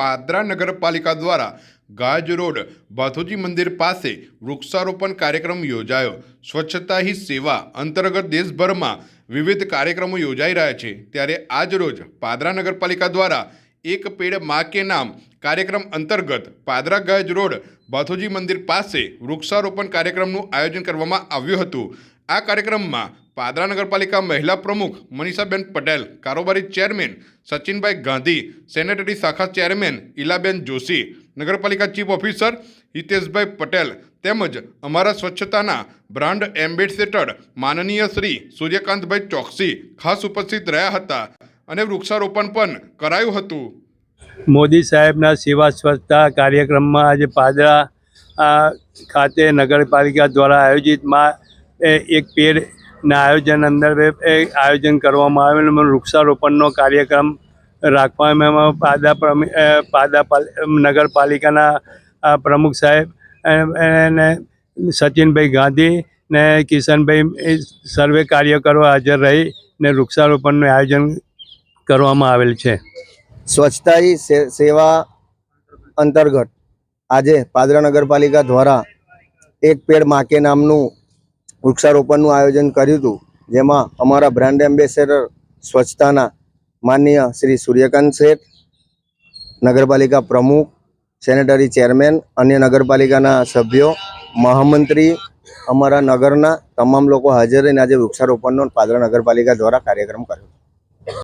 પાદરા નગરપાલિકા દ્વારા ગાજ રોડ ભાથોજી મંદિર પાસે વૃક્ષારોપણ કાર્યક્રમ યોજાયો. સ્વચ્છતા હી સેવા અંતર્ગત દેશભરમાં વિવિધ કાર્યક્રમો યોજાઈ રહ્યા છે. ત્યારે આજ રોજ પાદરા નગરપાલિકા દ્વારા એક પેડ મા કે નામ કાર્યક્રમ અંતર્ગત પાદરા ગાજ રોડ ભાથોજી મંદિર પાસે વૃક્ષારોપણ કાર્યક્રમનું આયોજન કરવામાં આવ્યું હતું. આ કાર્યક્રમમાં પાદરા નગરપાલિકા મહિલા પ્રમુખ મનીષાબેન પટેલ, કારોબારી ચેરમેન સચિનભાઈ ગાંધી, સેનેટરી શાખા ચેરમેન ઇલાબેન જોશી, નગરપાલિકા ચીફ ઓફિસર હિતેશભાઈ પટેલ તેમજ અમારા સ્વચ્છતાના બ્રાન્ડ એમ્બેસેડર માનનીય શ્રી સૂર્યકાંતભાઈ ચોકસી ખાસ ઉપસ્થિત રહ્યા હતા અને વૃક્ષારોપણ પણ કરાયું હતું. મોદી સાહેબના સેવા સ્વચ્છતા કાર્યક્રમમાં આજે પાદરા ખાતે નગરપાલિકા દ્વારા આયોજિતમાં એ પેડના આયોજન અંદર એ આયોજન કરવામાં આવેલ વૃક્ષારોપણનો કાર્યક્રમ રાખવામાં પાદા પાદા પાલ- નગરપાલિકાના પ્રમુખ સાહેબ અને સચિનભાઈ ગાંધી ને કિશનભાઈ સર્વે કાર્યકરો હાજર રહી ને વૃક્ષારોપણનું આયોજન કરવામાં આવેલ છે. સ્વચ્છતા સેવા અંતર્ગત આજે પાદરા નગરપાલિકા દ્વારા એક પેડ માકે નામનું વૃક્ષારોપણનું આયોજન કર્યું હતું, જેમાં અમારા બ્રાન્ડ એમ્બેસેડર સ્વચ્છતાના માનનીય શ્રી સૂર્યકાંત શેઠ, નગરપાલિકા પ્રમુખ, સેનેટરી ચેરમેન, અન્ય નગરપાલિકાના સભ્યો, મહામંત્રી, અમારા નગરના તમામ લોકો હાજર રહીને આજે વૃક્ષારોપણનો પાદરા નગરપાલિકા દ્વારા કાર્યક્રમ કર્યો